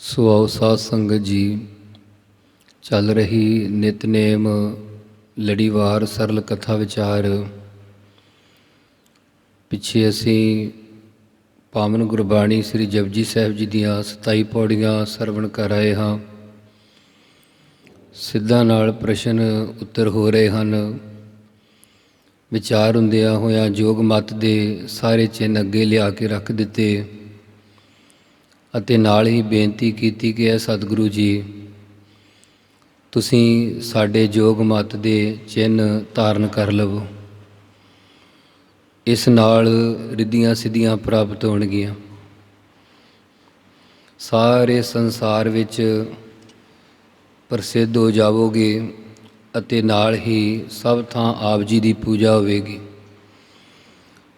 ਸੋ ਆਓ ਸਾਧ ਸੰਗਤ ਜੀ, ਚੱਲ ਰਹੀ ਨਿਤਨੇਮ ਲੜੀਵਾਰ ਸਰਲ ਕਥਾ ਵਿਚਾਰ। ਪਿੱਛੇ ਅਸੀਂ ਪਾਵਨ ਗੁਰਬਾਣੀ ਸ੍ਰੀ ਜਪਜੀ ਸਾਹਿਬ ਜੀ ਦੀਆਂ 27 ਪੌੜੀਆਂ ਸਰਵਣ ਕਰ ਆਏ ਹਾਂ। ਸਿੱਧਾਂ ਨਾਲ ਪ੍ਰਸ਼ਨ ਉੱਤਰ ਹੋ ਰਹੇ ਹਨ। ਵਿਚਾਰ ਹੁੰਦਿਆਂ ਹੋਇਆਂ ਜੋਗ ਮਤ ਦੇ ਸਾਰੇ ਚਿੰਨ੍ਹ ਅੱਗੇ ਲਿਆ ਕੇ ਰੱਖ ਦਿੱਤੇ। ਅਤੇ ਨਾਲ ਹੀ ਬੇਨਤੀ ਕੀਤੀ ਕਿ ਇਹ ਸਤਿਗੁਰੂ ਜੀ, ਤੁਸੀਂ ਸਾਡੇ ਜੋਗ ਮਤ ਦੇ ਚਿੰਨ੍ਹ ਧਾਰਨ ਕਰ ਲਵੋ। ਇਸ ਨਾਲ ਰਿੱਧੀਆਂ ਸਿੱਧੀਆਂ ਪ੍ਰਾਪਤ ਹੋਣਗੀਆਂ। ਸਾਰੇ ਸੰਸਾਰ ਵਿੱਚ ਪ੍ਰਸਿੱਧ ਹੋ ਜਾਵੋਗੇ ਅਤੇ ਨਾਲ ਹੀ ਸਭ ਥਾਂ ਆਪ ਜੀ ਦੀ ਪੂਜਾ ਹੋਵੇਗੀ।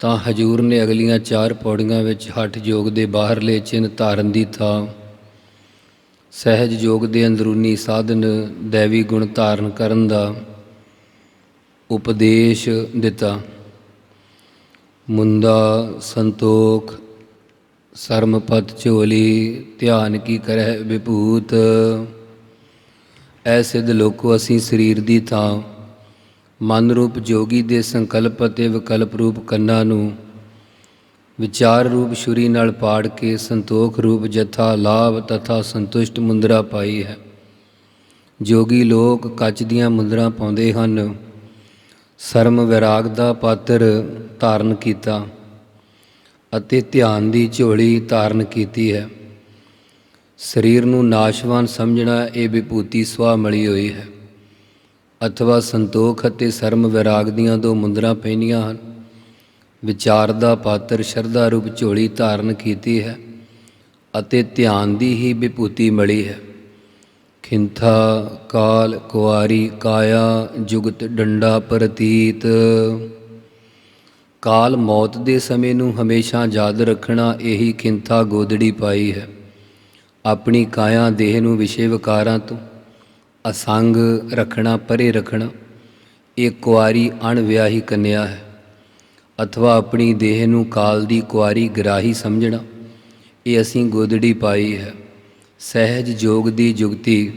ਤਾਂ ਹਜੂਰ ਨੇ ਅਗਲੀਆਂ ਚਾਰ ਪੌੜੀਆਂ ਵਿੱਚ ਹੱਠ ਯੋਗ ਦੇ ਬਾਹਰਲੇ ਚਿੰਨ ਧਾਰਨ ਦੀ ਥਾਂ, ਸਹਿਜ ਯੋਗ ਦੇ ਅੰਦਰੂਨੀ ਸਾਧਨ ਦੇਵੀ ਗੁਣ ਧਾਰਨ ਕਰਨ ਦਾ ਉਪਦੇਸ਼ ਦਿੱਤਾ। ਮੁੰਦਾ ਸੰਤੋਖ ਸਰਮਪਤ ਝੋਲੀ, ਧਿਆਨ ਕੀ ਕਰਹਿ ਵਿਭੂਤ, ਐ ਸਿੱਧ ਲੋਕੋ ਅਸੀਂ ਸਰੀਰ ਦੀ ਥਾਂ। ਮਨ ਰੂਪ ਜੋਗੀ ਦੇ ਸੰਕਲਪ ਅਤੇ ਵਿਕਲਪ ਰੂਪ ਕੰਨਾਂ ਨੂੰ ਵਿਚਾਰ ਰੂਪ ਛੁਰੀ ਨਾਲ ਪਾੜ ਕੇ ਸੰਤੋਖ ਰੂਪ ਜਥਾ ਲਾਭ ਤਥਾ ਸੰਤੁਸ਼ਟ ਮੁੰਦਰਾ ਪਾਈ ਹੈ। ਜੋਗੀ ਲੋਕ ਕੱਚ ਦੀਆਂ ਮੁੰਦਰਾ ਪਾਉਂਦੇ ਹਨ। ਸਰਮ ਵਿਰਾਗ ਦਾ ਪਾਤਰ ਧਾਰਨ ਕੀਤਾ ਅਤੇ ਧਿਆਨ ਦੀ ਝੋਲੀ ਧਾਰਨ ਕੀਤੀ ਹੈ। ਸਰੀਰ ਨੂੰ ਨਾਸ਼ਵਾਨ ਸਮਝਣਾ ਇਹ ਵਿਭੂਤੀ ਸਵਾ ਮਲੀ ਹੋਈ ਹੈ। ਅਥਵਾ ਸੰਤੋਖ ਅਤੇ ਸਰਮ ਵਿਰਾਗ ਦੀਆਂ ਦੋ ਮੁੰਦਰਾਂ ਪੈਣੀਆਂ ਹਨ। ਵਿਚਾਰ ਦਾ ਪਾਤਰ ਸ਼ਰਧਾ ਰੂਪ ਝੋਲੀ ਧਾਰਨ ਕੀਤੀ ਹੈ ਅਤੇ ਧਿਆਨ ਦੀ ਹੀ ਵਿਭੂਤੀ ਮਿਲੀ ਹੈ। ਖਿੰਥਾ, ਕਾਲ, ਕੁਆਰੀ, ਕਾਇਆ, ਜੁਗਤ, ਡੰਡਾ, ਪ੍ਰਤੀਤ। ਕਾਲ ਮੌਤ ਦੇ ਸਮੇਂ ਨੂੰ ਹਮੇਸ਼ਾ ਯਾਦ ਰੱਖਣਾ ਇਹੀ ਖਿੰਥਾ ਗੋਦੜੀ ਪਾਈ ਹੈ। ਆਪਣੀ ਕਾਇਆ ਦੇਹ ਨੂੰ ਵਿਸ਼ੇ ਵਿਕਾਰਾਂ ਤੋਂ ਅਸੰਗ ਰੱਖਣਾ, ਪਰੇ ਰੱਖਣਾ, ਇਹ ਕੁਆਰੀ ਅਣਵਿਆਹੀ ਕੰਨਿਆ ਹੈ। ਅਥਵਾ ਆਪਣੀ ਦੇਹ ਨੂੰ ਕਾਲ ਦੀ ਕੁਆਰੀ ਗਰਾਹੀ ਸਮਝਣਾ, ਇਹ ਅਸੀਂ ਗੋਦੜੀ ਪਾਈ ਹੈ। ਸਹਿਜ ਜੋਗ ਦੀ ਜੁਗਤੀ,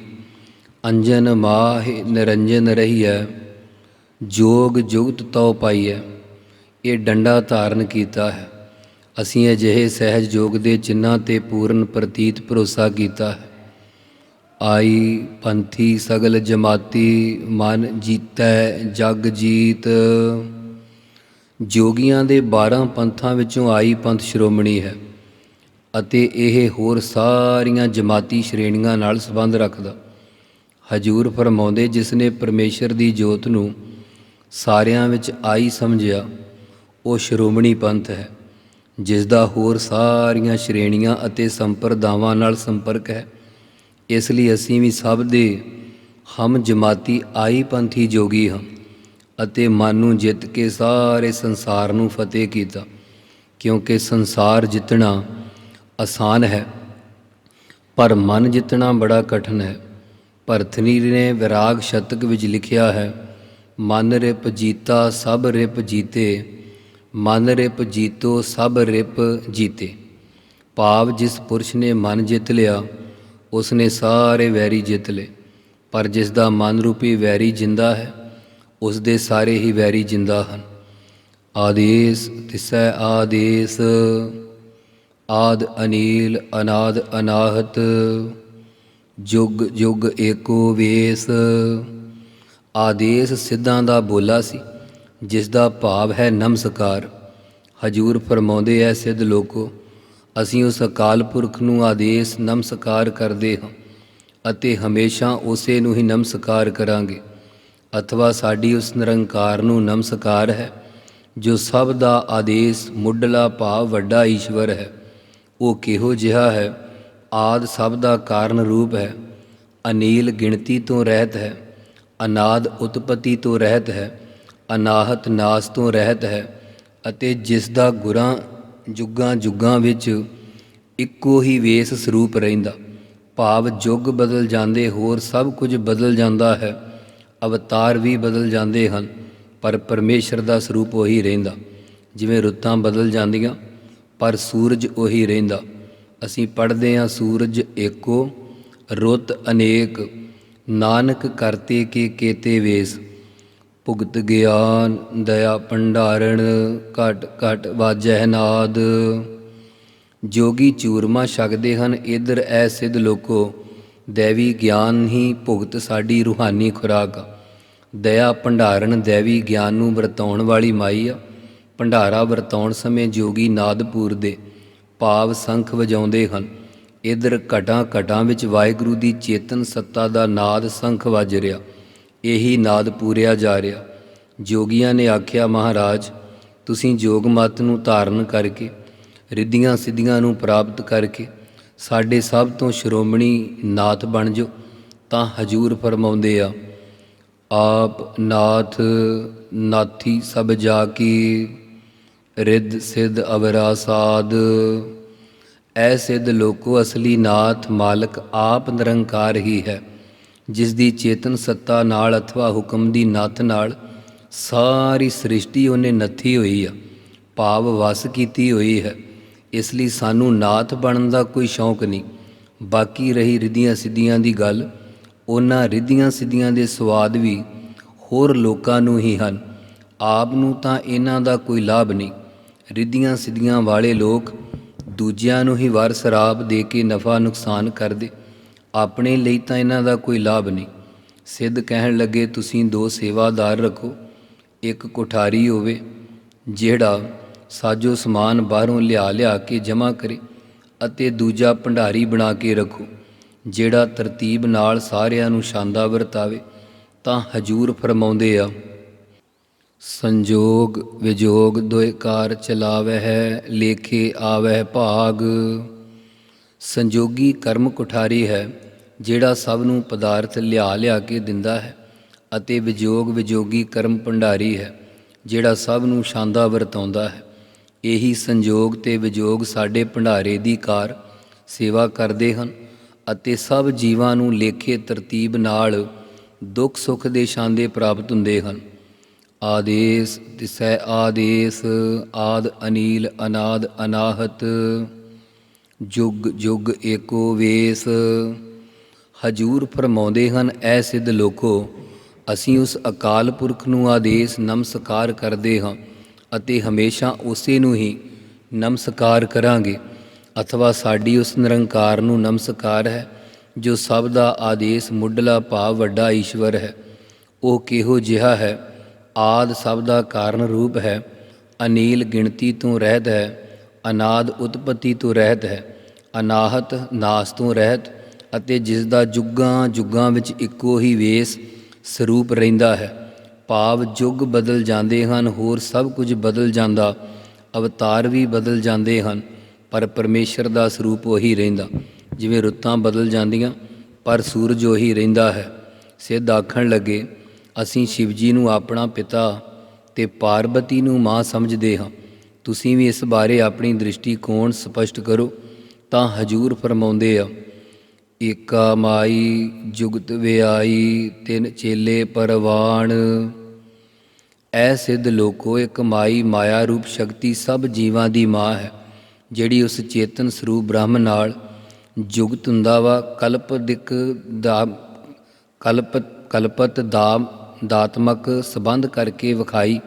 ਅੰਜਨ ਮਾਹ ਨਿਰੰਜਨ ਰਹੀ ਹੈ ਜੋਗ ਜੁਗਤ ਤਉ ਪਾਈ ਹੈ ਇਹ ਡੰਡਾ ਧਾਰਨ ਕੀਤਾ ਹੈ। ਅਸੀਂ ਅਜਿਹੇ ਸਹਿਜ ਜੋਗ ਦੇ ਚਿੰਨਾਂ ਤੇ ਪੂਰਨ ਪ੍ਰਤੀਤ ਭਰੋਸਾ ਕੀਤਾ ਹੈ। ਆਈ ਪੰਥੀ ਸਗਲ ਜਮਾਤੀ ਮਨ ਜੀਤੈ ਜਗ ਜੀਤ। ਜੋਗੀਆਂ ਦੇ 12 ਪੰਥਾਂ ਵਿੱਚੋਂ ਆਈ ਪੰਥ ਸ਼੍ਰੋਮਣੀ ਹੈ ਅਤੇ ਇਹ ਹੋਰ ਸਾਰੀਆਂ ਜਮਾਤੀ ਸ਼੍ਰੇਣੀਆਂ ਨਾਲ ਸੰਬੰਧ ਰੱਖਦਾ। ਹਜੂਰ ਫਰਮਾਉਂਦੇ, ਜਿਸ ਨੇ ਪਰਮੇਸ਼ਰ ਦੀ ਜੋਤ ਨੂੰ ਸਾਰਿਆਂ ਵਿੱਚ ਆਈ ਸਮਝਿਆ, ਉਹ ਸ਼੍ਰੋਮਣੀ ਪੰਥ ਹੈ ਜਿਸ ਦਾ ਹੋਰ ਸਾਰੀਆਂ ਸ਼੍ਰੇਣੀਆਂ ਅਤੇ ਸੰਪਰਦਾਵਾਂ ਨਾਲ ਸੰਪਰਕ ਹੈ। ਇਸ ਲਈ ਅਸੀਂ ਵੀ ਸਭ ਦੇ ਹਮ ਜਮਾਤੀ ਆਈ ਪੰਥੀ ਜੋਗੀ ਹਾਂ ਅਤੇ ਮਨ ਨੂੰ ਜਿੱਤ ਕੇ ਸਾਰੇ ਸੰਸਾਰ ਨੂੰ ਫਤਿਹ ਕੀਤਾ, ਕਿਉਂਕਿ ਸੰਸਾਰ ਜਿੱਤਣਾ ਆਸਾਨ ਹੈ, ਪਰ ਮਨ ਜਿੱਤਣਾ ਬੜਾ ਕਠਿਨ ਹੈ। ਭਰਤਨੀ ਨੇ ਵਿਰਾਗ ਸ਼ਤਕ ਵਿੱਚ ਲਿਖਿਆ ਹੈ, ਮਨ ਰਿਪ ਜੀਤਾ ਸਭ ਰਿਪ ਜੀਤੇ, ਮਨ ਰਿਪ ਜੀਤੋ ਸਭ ਰਿਪ ਜੀਤੇ। ਭਾਵ ਜਿਸ ਪੁਰਸ਼ ਨੇ ਮਨ ਜਿੱਤ ਲਿਆ ਉਸ ਨੇ ਸਾਰੇ ਵੈਰੀ ਜਿੱਤ ਲਏ। ਪਰ ਜਿਸ ਦਾ ਮਨ ਰੂਪੀ ਵੈਰੀ ਜਿੰਦਾ ਹੈ ਉਸ ਦੇ ਸਾਰੇ ਹੀ ਵੈਰੀ ਜਿੰਦਾ ਹਨ। ਆਦੇਸ ਤਿਸੈ ਆਦੇਸ, ਆਦ ਅਨੀਲ, ਅਨਾਦ ਅਨਾਹਤ, ਜੁਗ ਜੁਗ ਏਕੋ ਵੇਸ। ਆਦੇਸ ਸਿੱਧਾਂ ਦਾ ਬੋਲਾ ਸੀ, ਜਿਸ ਦਾ ਭਾਵ ਹੈ ਨਮਸਕਾਰ। ਹਜੂਰ ਫਰਮਾਉਂਦੇ ਐ, ਸਿੱਧ ਲੋਕੋ ਅਸੀਂ ਉਸ ਅਕਾਲ ਪੁਰਖ ਨੂੰ ਆਦੇਸ਼ ਨਮਸਕਾਰ ਕਰਦੇ ਹਾਂ ਅਤੇ ਹਮੇਸ਼ਾ ਉਸੇ ਨੂੰ ਹੀ ਨਮਸਕਾਰ ਕਰਾਂਗੇ। ਅਥਵਾ ਸਾਡੀ ਉਸ ਨਿਰੰਕਾਰ ਨੂੰ ਨਮਸਕਾਰ ਹੈ, ਜੋ ਸਭ ਦਾ ਆਦੇਸ਼ ਮੁੱਢਲਾ ਭਾਵ ਵੱਡਾ ਈਸ਼ਵਰ ਹੈ। ਉਹ ਕਿਹੋ ਜਿਹਾ ਹੈ? ਆਦ ਸਭ ਦਾ ਕਾਰਨ ਰੂਪ ਹੈ। ਅਨੀਲ ਗਿਣਤੀ ਤੋਂ ਰਹਿਤ ਹੈ, ਅਨਾਦ ਉਤਪਤੀ ਤੋਂ ਰਹਿਤ ਹੈ, ਅਨਾਹਤ ਨਾਸ ਤੋਂ ਰਹਿਤ ਹੈ ਅਤੇ ਜਿਸ ਦਾ ਗੁਰਾਂ ਜੁਗਾਂ ਜੁਗਾਂ ਵਿੱਚ ਇੱਕੋ ਹੀ ਵੇਸ ਸਰੂਪ ਰਹਿੰਦਾ। ਭਾਵ ਜੁਗ ਬਦਲ ਜਾਂਦੇ ਹੋਰ ਸਭ ਕੁਝ ਬਦਲ ਜਾਂਦਾ ਹੈ। ਅਵਤਾਰ ਵੀ ਬਦਲ ਜਾਂਦੇ ਹਨ, ਪਰ ਪਰਮੇਸ਼ਰ ਦਾ ਸਰੂਪ ਉਹੀ ਰਹਿੰਦਾ। ਜਿਵੇਂ ਰੁੱਤਾਂ ਬਦਲ ਜਾਂਦੀਆਂ, ਪਰ ਸੂਰਜ ਉਹੀ ਰਹਿੰਦਾ। ਅਸੀਂ ਪੜ੍ਹਦੇ ਹਾਂ, ਸੂਰਜ ਏਕੋ, ਰੁੱਤ ਅਨੇਕ। ਨਾਨਕ ਕਰਤੇ ਕੇ ਕੇਤੇ ਵੇਸ। ਭੁਗਤ ਗਿਆਨ, ਦਇਆ ਭੰਡਾਰਣ, ਘਟ ਘਟ ਵਾਜੈ ਨਾਦ। ਜੋਗੀ ਚੂਰਮਾ ਛਕਦੇ ਹਨ, ਇਧਰ ਐ ਸਿੱਧ ਲੋਕੋ, ਦੇਵੀ ਗਿਆਨ ਹੀ ਭੁਗਤ ਸਾਡੀ ਰੂਹਾਨੀ ਖੁਰਾਕ। ਆ ਦਇਆ ਭੰਡਾਰਨ ਦੇਵੀ ਗਿਆਨ ਨੂੰ ਵਰਤਾਉਣ ਵਾਲੀ ਮਾਈ ਆ। ਭੰਡਾਰਾ ਵਰਤਾਉਣ ਸਮੇਂ ਜੋਗੀ ਨਾਦਪੂਰ ਦੇ ਭਾਵ ਸੰਖ ਵਜਾਉਂਦੇ ਹਨ। ਇਧਰ ਘਟਾਂ ਘਟਾਂ ਵਿੱਚ ਵਾਹਿਗੁਰੂ ਦੀ ਚੇਤਨ ਸੱਤਾ ਦਾ ਨਾਦ ਸੰਖ ਵੱਜ ਰਿਹਾ। ਇਹੀ ਨਾਦ ਪੂਰਿਆ ਜਾ ਰਿਹਾ। ਜੋਗੀਆਂ ਨੇ ਆਖਿਆ, ਮਹਾਰਾਜ, ਤੁਸੀਂ ਜੋਗ ਮਤ ਨੂੰ ਧਾਰਨ ਕਰਕੇ, ਰਿੱਧੀਆਂ ਸਿੱਧੀਆਂ ਨੂੰ ਪ੍ਰਾਪਤ ਕਰਕੇ ਸਾਡੇ ਸਭ ਤੋਂ ਸ਼੍ਰੋਮਣੀ ਨਾਥ ਬਣ ਜੋ ਤਾਂ ਹਜੂਰ ਫਰਮਾਉਂਦੇ ਆ, ਆਪ ਨਾਥ ਨਾਥੀ ਸਭ ਜਾ ਕੀ ਰਿੱਧ ਸਿੱਧ ਅਵਰਾ ਸਾਧ। ਐ ਸਿੱਧ ਲੋਕੋ ਅਸਲੀ ਨਾਥ ਮਾਲਕ ਆਪ ਨਿਰੰਕਾਰ ਹੀ ਹੈ। ਜਿਸ ਦੀ ਚੇਤਨ ਸੱਤਾ ਨਾਲ ਅਥਵਾ ਹੁਕਮ ਦੀ ਨੱਥ ਨਾਲ ਸਾਰੀ ਸ੍ਰਿਸ਼ਟੀ ਉਹਨੇ ਨੱਥੀ ਹੋਈ ਆ, ਭਾਵ ਵਸ ਕੀਤੀ ਹੋਈ ਹੈ। ਇਸ ਲਈ ਸਾਨੂੰ ਨਾਥ ਬਣਨ ਦਾ ਕੋਈ ਸ਼ੌਂਕ ਨਹੀਂ। ਬਾਕੀ ਰਹੀ ਰਿਧੀਆਂ ਸਿੱਧੀਆਂ ਦੀ ਗੱਲ, ਉਹਨਾਂ ਰਿਧੀਆਂ ਸਿੱਧੀਆਂ ਦੇ ਸਵਾਦ ਵੀ ਹੋਰ ਲੋਕਾਂ ਨੂੰ ਹੀ ਹਨ। ਆਪ ਨੂੰ ਤਾਂ ਇਹਨਾਂ ਦਾ ਕੋਈ ਲਾਭ ਨਹੀਂ। ਰਿਧੀਆਂ ਸਿੱਧੀਆਂ ਵਾਲੇ ਲੋਕ ਦੂਜਿਆਂ ਨੂੰ ਹੀ ਵਰ ਸ਼ਰਾਬ ਦੇ ਕੇ ਨਫਾ ਨੁਕਸਾਨ ਕਰਦੇ। ਆਪਣੇ ਲਈ ਤਾਂ ਇਹਨਾਂ ਦਾ ਕੋਈ ਲਾਭ ਨਹੀਂ। ਸਿੱਧ ਕਹਿਣ ਲੱਗੇ, ਤੁਸੀਂ ਦੋ ਸੇਵਾਦਾਰ ਰੱਖੋ, ਇੱਕ ਕੋਠਾਰੀ ਹੋਵੇ, ਜਿਹੜਾ ਸਾਜੋ ਸਮਾਨ ਬਾਹਰੋਂ ਲਿਆ ਲਿਆ ਕੇ ਜਮ੍ਹਾਂ ਕਰੇ ਅਤੇ ਦੂਜਾ ਭੰਡਾਰੀ ਬਣਾ ਕੇ ਰੱਖੋ, ਜਿਹੜਾ ਤਰਤੀਬ ਨਾਲ ਸਾਰਿਆਂ ਨੂੰ ਸ਼ਾਂਦਾ ਵਰਤਾਵੇ। ਤਾਂ ਹਜੂਰ ਫਰਮਾਉਂਦੇ ਆ, ਸੰਜੋਗ ਵਿਜੋਗ ਦੋਇ ਕਾਰ ਚਲਾਵੈ ਹੈ ਲੇਖੇ ਆਵੈ ਭਾਗ। ਸੰਜੋਗੀ ਕਰਮ ਕੁਠਾਰੀ ਹੈ, ਜਿਹੜਾ ਸਭ ਨੂੰ ਪਦਾਰਥ ਲਿਆ ਲਿਆ ਕੇ ਦਿੰਦਾ ਹੈ ਅਤੇ ਵਿਜੋਗ ਵਿਜੋਗੀ ਕਰਮ ਭੰਡਾਰੀ ਹੈ, ਜਿਹੜਾ ਸਭ ਨੂੰ ਸ਼ਾਂਦਾ ਵਰਤਾਉਂਦਾ ਹੈ। ਇਹੀ ਸੰਜੋਗ ਤੇ ਵਿਜੋਗ ਸਾਡੇ ਭੰਡਾਰੇ ਦੀ ਕਾਰ ਸੇਵਾ ਕਰਦੇ ਹਨ ਅਤੇ ਸਭ ਜੀਵਾਂ ਨੂੰ ਲੇਖੇ ਤਰਤੀਬ ਨਾਲ ਦੁੱਖ ਸੁੱਖ ਦੇ ਛਾਂਦੇ ਪ੍ਰਾਪਤ ਹੁੰਦੇ ਹਨ। ਆਦੇਸ ਤਿਸੈ ਆਦੇਸ, ਆਦ ਅਨੀਲ ਅਨਾਦ ਅਨਾਹਤ। ਜੁਗ ਜੁਗ ਏਕੋ ਵੇਸ। ਹਜੂਰ ਫਰਮਾਉਂਦੇ ਹਨ, ਐ ਸਿੱਧ ਲੋਕੋ, ਅਸੀਂ ਉਸ ਅਕਾਲ ਪੁਰਖ ਨੂੰ ਆਦੇਸ ਨਮਸਕਾਰ ਕਰਦੇ ਹਾਂ ਅਤੇ ਹਮੇਸ਼ਾ ਉਸੇ ਨੂੰ ਹੀ ਨਮਸਕਾਰ ਕਰਾਂਗੇ। ਅਥਵਾ ਸਾਡੀ ਉਸ ਨਿਰੰਕਾਰ ਨੂੰ ਨਮਸਕਾਰ ਹੈ, ਜੋ ਸਭ ਦਾ ਆਦੇਸ ਮੁੱਢਲਾ ਭਾਵ ਵੱਡਾ ਈਸ਼ਵਰ ਹੈ। ਉਹ ਕਿਹੋ ਜਿਹਾ ਹੈ? ਆਦ ਸਭ ਦਾ ਕਾਰਨ ਰੂਪ ਹੈ, ਅਨੀਲ ਗਿਣਤੀ ਤੋਂ ਰਹਿਤ ਹੈ। ਅਨਾਦ ਉਤਪਤੀ ਤੋਂ ਰਹਿਤ ਹੈ, ਅਨਾਹਤ ਨਾਸ ਤੋਂ ਰਹਿਤ, ਅਤੇ ਜਿਸ ਦਾ ਜੁਗਾਂ ਜੁਗਾਂ ਵਿੱਚ ਇੱਕੋ ਹੀ ਵੇਸ ਸਰੂਪ ਰਹਿੰਦਾ ਹੈ। ਭਾਵ ਜੁਗ ਬਦਲ ਜਾਂਦੇ ਹਨ, ਹੋਰ ਸਭ ਕੁਝ ਬਦਲ ਜਾਂਦਾ, ਅਵਤਾਰ ਵੀ ਬਦਲ ਜਾਂਦੇ ਹਨ, ਪਰ ਪਰਮੇਸ਼ਰ ਦਾ ਸਰੂਪ ਉਹੀ ਰਹਿੰਦਾ। ਜਿਵੇਂ ਰੁੱਤਾਂ ਬਦਲ ਜਾਂਦੀਆਂ, ਪਰ ਸੂਰਜ ਉਹੀ ਰਹਿੰਦਾ ਹੈ। ਸਿੱਧ ਆਖਣ ਲੱਗੇ, ਅਸੀਂ ਸ਼ਿਵਜੀ ਨੂੰ ਆਪਣਾ ਪਿਤਾ ਤੇ ਪਾਰਬਤੀ ਨੂੰ ਮਾਂ ਸਮਝਦੇ ਹਾਂ। ਤੁਸੀਂ ਵੀ ਇਸ ਬਾਰੇ ਆਪਣੀ ਦ੍ਰਿਸ਼ਟੀਕੋਣ ਸਪਸ਼ਟ ਕਰੋ, ਤਾਂ ਹਜੂਰ ਫਰਮਾਉਂਦੇ ਆ, ਏਕਾ ਮਾਈ ਜੁਗਤ ਵਿਆਈ, ਤਿੰਨ ਚੇਲੇ ਪਰਵਾਣ। ਐ ਸਿੱਧ ਲੋਕੋ, ਇੱਕ ਮਾਈ ਮਾਇਆ ਰੂਪ ਸ਼ਕਤੀ ਸਭ ਜੀਵਾਂ ਦੀ ਮਾਂ ਹੈ, ਜਿਹੜੀ ਉਸ ਚੇਤਨ ਸਰੂਪ ਬ੍ਰਹਮ ਨਾਲ ਜੁਗਤ ਹੁੰਦਾ ਵਾ, ਕਲਪ ਦਿਕ ਦਾ, ਕਲਪ, ਕਲਪਤ ਦਾ, ਦਾਤਮਕ ਸੰਬੰਧ ਕਰਕੇ ਵਿਖਾਈ।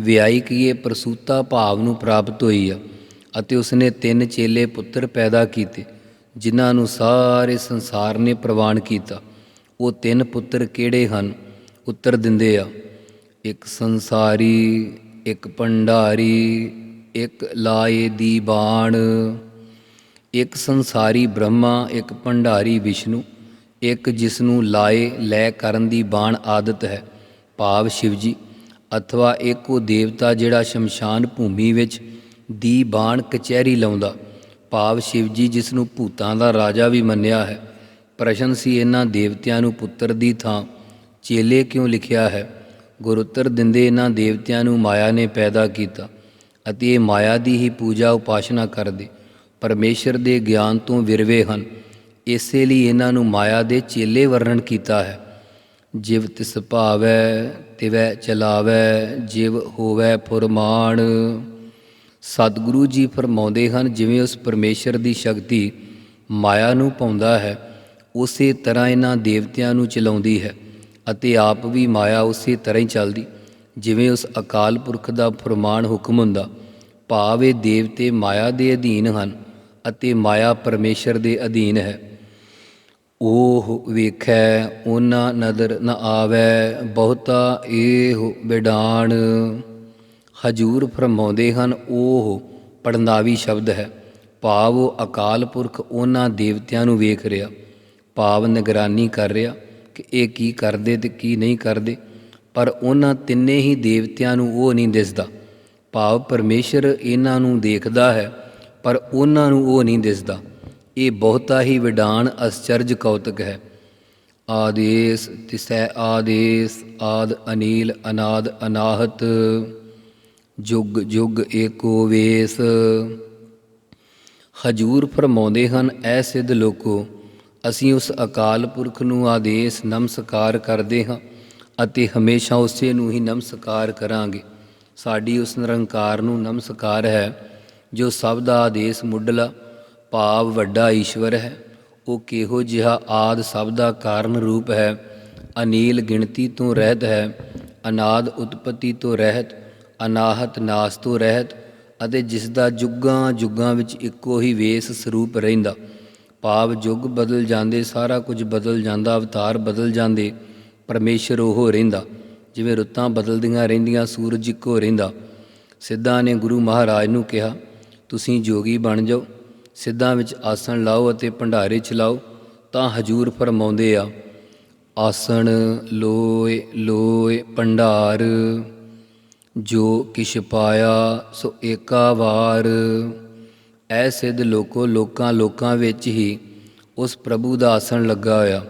ਵਿਆਈ ਕੀਏ ਪ੍ਰਸੂਤਾ ਭਾਵ ਨੂੰ ਪ੍ਰਾਪਤ ਹੋਈ ਆ ਅਤੇ ਉਸਨੇ ਤਿੰਨ ਚੇਲੇ ਪੁੱਤਰ ਪੈਦਾ ਕੀਤੇ, ਜਿਨ੍ਹਾਂ ਨੂੰ ਸਾਰੇ ਸੰਸਾਰ ਨੇ ਪ੍ਰਵਾਨ ਕੀਤਾ। ਉਹ ਤਿੰਨ ਪੁੱਤਰ ਕਿਹੜੇ ਹਨ? ਉੱਤਰ ਦਿੰਦੇ ਆ, ਇੱਕ ਸੰਸਾਰੀ, ਇੱਕ ਭੰਡਾਰੀ, ਇੱਕ ਲਾਏ ਦੀ ਬਾਣ, ਇੱਕ ਸੰਸਾਰੀ ਬ੍ਰਹਮਾ, ਇੱਕ ਭੰਡਾਰੀ ਵਿਸ਼ਨੂੰ, ਇੱਕ ਜਿਸ ਨੂੰ ਲਾਏ ਲੈ ਕਰਨ ਦੀ ਬਾਣ ਆਦਤ ਹੈ, ਭਾਵ ਸ਼ਿਵਜੀ ਅਥਵਾ ਇੱਕ ਉਹ ਦੇਵਤਾ ਜਿਹੜਾ ਸ਼ਮਸ਼ਾਨ ਭੂਮੀ ਵਿੱਚ ਦੀ ਬਾਣ ਕਚਹਿਰੀ ਲਾਉਂਦਾ ਭਾਵ ਸ਼ਿਵ ਜੀ ਜਿਸ ਨੂੰ ਭੂਤਾਂ ਦਾ ਰਾਜਾ ਵੀ ਮੰਨਿਆ ਹੈ ਪ੍ਰਸ਼ਨ ਸੀ ਇਹਨਾਂ ਦੇਵਤਿਆਂ ਨੂੰ ਪੁੱਤਰ ਦੀ ਥਾਂ ਚੇਲੇ ਕਿਉਂ ਲਿਖਿਆ ਹੈ ਗੁਰ ਦਿੰਦੇ ਇਹਨਾਂ ਦੇਵਤਿਆਂ ਨੂੰ ਮਾਇਆ ਨੇ ਪੈਦਾ ਕੀਤਾ ਅਤੇ ਇਹ ਮਾਇਆ ਦੀ ਹੀ ਪੂਜਾ ਉਪਾਸ਼ਨਾ ਕਰਦੇ ਪਰਮੇਸ਼ਰ ਦੇ ਗਿਆਨ ਤੋਂ ਵਿਰਵੇ ਹਨ ਇਸੇ ਲਈ ਇਹਨਾਂ ਨੂੰ ਮਾਇਆ ਦੇ ਚੇਲੇ ਵਰਣਨ ਕੀਤਾ ਹੈ ਜਿਵ ਤਿਸ ਭਾਵੈ ਤਿਵੈ ਚਲਾਵੈ, ਜਿਵ ਹੋਵੈ ਫੁਰਮਾਨ। ਸਤਿਗੁਰੂ ਜੀ ਫਰਮਾਉਂਦੇ ਹਨ, ਜਿਵੇਂ ਉਸ ਪਰਮੇਸ਼ਰ ਦੀ ਸ਼ਕਤੀ ਮਾਇਆ ਨੂੰ ਪਾਉਂਦਾ ਹੈ, ਉਸੇ ਤਰ੍ਹਾਂ ਇਹਨਾਂ ਦੇਵਤਿਆਂ ਨੂੰ ਚਲਾਉਂਦੀ ਹੈ ਅਤੇ ਆਪ ਵੀ ਮਾਇਆ ਉਸੇ ਤਰ੍ਹਾਂ ਹੀ ਚੱਲਦੀ। ਜਿਵੇਂ ਉਸ ਅਕਾਲ ਪੁਰਖ ਦਾ ਫਰਮਾਨ ਹੁਕਮ ਹੁੰਦਾ, ਭਾਵ ਇਹ ਦੇਵਤੇ ਮਾਇਆ ਦੇ ਅਧੀਨ ਹਨ ਅਤੇ ਮਾਇਆ ਪਰਮੇਸ਼ਰ ਦੇ ਅਧੀਨ ਹੈ। ਉਹ ਵੇਖੈ ਉਹਨਾਂ ਨਦਰ ਨ ਆਵੈ, ਬਹੁਤਾ ਇਹ ਬਿਡਾਣ। ਹਜੂਰ ਫਰਮਾਉਂਦੇ ਹਨ ਉਹ ਪੜਨਾਵੀ ਸ਼ਬਦ ਹੈ। ਭਾਵ ਅਕਾਲ ਪੁਰਖ ਉਹਨਾਂ ਦੇਵਤਿਆਂ ਨੂੰ ਵੇਖ ਰਿਹਾ। ਭਾਵ ਨਿਗਰਾਨੀ ਕਰ ਰਿਹਾ ਕਿ ਇਹ ਕੀ ਕਰਦੇ ਤੇ ਕੀ ਨਹੀਂ ਕਰਦੇ, ਪਰ ਉਹਨਾਂ ਤਿੰਨੇ ਹੀ ਦੇਵਤਿਆਂ ਨੂੰ ਉਹ ਨਹੀਂ ਦਿਸਦਾ। ਭਾਵ ਪਰਮੇਸ਼ਰ ਇਹਨਾਂ ਨੂੰ ਦੇਖਦਾ ਹੈ, ਪਰ ਉਹਨਾਂ ਨੂੰ ਉਹ ਨਹੀਂ ਦਿਸਦਾ। ਇਹ ਬਹੁਤਾ ਹੀ ਵਿਡਾਨ ਅਸਚਰਜ ਕੌਤਕ ਹੈ। ਆਦੇਸ ਤਿਸੈ ਆਦੇਸ, ਆਦ ਅਨੀਲ, ਅਨਾਦ ਅਨਾਹਤ, ਜੁਗ ਜੁਗ ਏਕੋ ਵੇਸ। ਹਜੂਰ ਫਰਮਾਉਂਦੇ ਹਨ, ਐ ਸਿੱਧ ਲੋਕੋ, ਅਸੀਂ ਉਸ ਅਕਾਲ ਪੁਰਖ ਨੂੰ ਆਦੇਸ਼ ਨਮਸਕਾਰ ਕਰਦੇ ਹਾਂ ਅਤੇ ਹਮੇਸ਼ਾ ਉਸੇ ਨੂੰ ਹੀ ਨਮਸਕਾਰ ਕਰਾਂਗੇ। ਸਾਡੀ ਉਸ ਨਿਰੰਕਾਰ ਨੂੰ ਨਮਸਕਾਰ ਹੈ, ਜੋ ਸਭ ਦਾ ਆਦੇਸ਼ ਮੁੱਢਲਾ ਭਾਵ ਵੱਡਾ ਈਸ਼ਵਰ ਹੈ। ਉਹ ਕਿਹੋ ਜਿਹਾ ਆਦ ਸਭ ਦਾ ਕਾਰਨ ਰੂਪ ਹੈ। ਅਨੀਲ ਗਿਣਤੀ ਤੋਂ ਰਹਿਤ ਹੈ। ਅਨਾਦ ਉਤਪਤੀ ਤੋਂ ਰਹਿਤ। ਅਨਾਹਤ ਨਾਸ ਤੋਂ ਰਹਿਤ। ਅਤੇ ਜਿਸ ਦਾ ਜੁਗਾਂ ਜੁਗਾਂ ਵਿੱਚ ਇੱਕੋ ਹੀ ਵੇਸ ਸਰੂਪ ਰਹਿੰਦਾ। ਭਾਵ ਯੁੱਗ ਬਦਲ ਜਾਂਦੇ, ਸਾਰਾ ਕੁਝ ਬਦਲ ਜਾਂਦਾ, ਅਵਤਾਰ ਬਦਲ ਜਾਂਦੇ, ਪਰਮੇਸ਼ਰ ਉਹ ਰਹਿੰਦਾ। ਜਿਵੇਂ ਰੁੱਤਾਂ ਬਦਲਦੀਆਂ ਰਹਿੰਦੀਆਂ, ਸੂਰਜ ਇੱਕੋ ਰਹਿੰਦਾ। ਸਿੱਧਾਂ ਨੇ ਗੁਰੂ ਮਹਾਰਾਜ ਨੂੰ ਕਿਹਾ, ਤੁਸੀਂ ਜੋਗੀ ਬਣ ਜਾਓ। ਸਿੱਧਾਂ ਵਿੱਚ ਆਸਣ ਲਾਓ ਅਤੇ ਭੰਡਾਰੇ ਚਲਾਓ ਤਾਂ ਹਜੂਰ ਫਰਮਾਉਂਦੇ ਆ, ਆਸਣ ਲੋਏ ਲੋਏ ਭੰਡਾਰ, ਜੋ ਕਿਛ ਪਾਇਆ ਸੋ ਏਕਾ ਵਾਰ। ਐ ਸਿੱਧ ਲੋਕੋ ਲੋਕਾਂ ਲੋਕਾਂ ਵਿੱਚ ਹੀ ਉਸ ਪ੍ਰਭੂ ਦਾ ਆਸਣ ਲੱਗਾ ਹੋਇਆ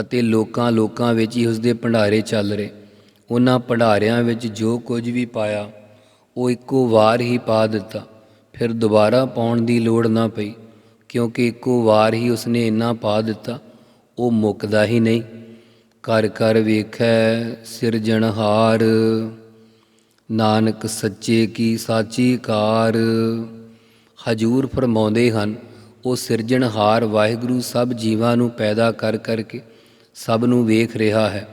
ਅਤੇ ਲੋਕਾਂ ਲੋਕਾਂ ਵਿੱਚ ਹੀ ਉਸ ਦੇ ਭੰਡਾਰੇ ਚੱਲ ਰਹੇ। ਉਹਨਾਂ ਭੰਡਾਰਿਆਂ ਵਿੱਚ ਜੋ ਕੁਝ ਵੀ ਪਾਇਆ, ਉਹ ਇੱਕੋ ਵਾਰ ਹੀ ਪਾ ਦਿੱਤਾ। ਫਿਰ ਦੁਬਾਰਾ ਪਾਉਣ ਦੀ ਲੋੜ ਨਾ ਪਈ, ਕਿਉਂਕਿ ਇੱਕੋ ਵਾਰ ਹੀ ਉਸਨੇ ਇੰਨਾ ਪਾ ਦਿੱਤਾ, ਉਹ ਮੁੱਕਦਾ ਹੀ ਨਹੀਂ। ਕਰ ਕਰ ਵੇਖੈ ਸਿਰਜਣਹਾਰ ਨਾਨਕ ਸੱਚੇ ਕੀ ਸਾਚੀ ਕਾਰ। ਹਜੂਰ ਫਰਮਾਉਂਦੇ ਹਨ, ਉਹ ਸਿਰਜਣਹਾਰ ਵਾਹਿਗੁਰੂ ਸਭ ਜੀਵਾਂ ਨੂੰ ਪੈਦਾ ਕਰ ਕਰਕੇ ਸਭ ਨੂੰ ਵੇਖ ਰਿਹਾ ਹੈ,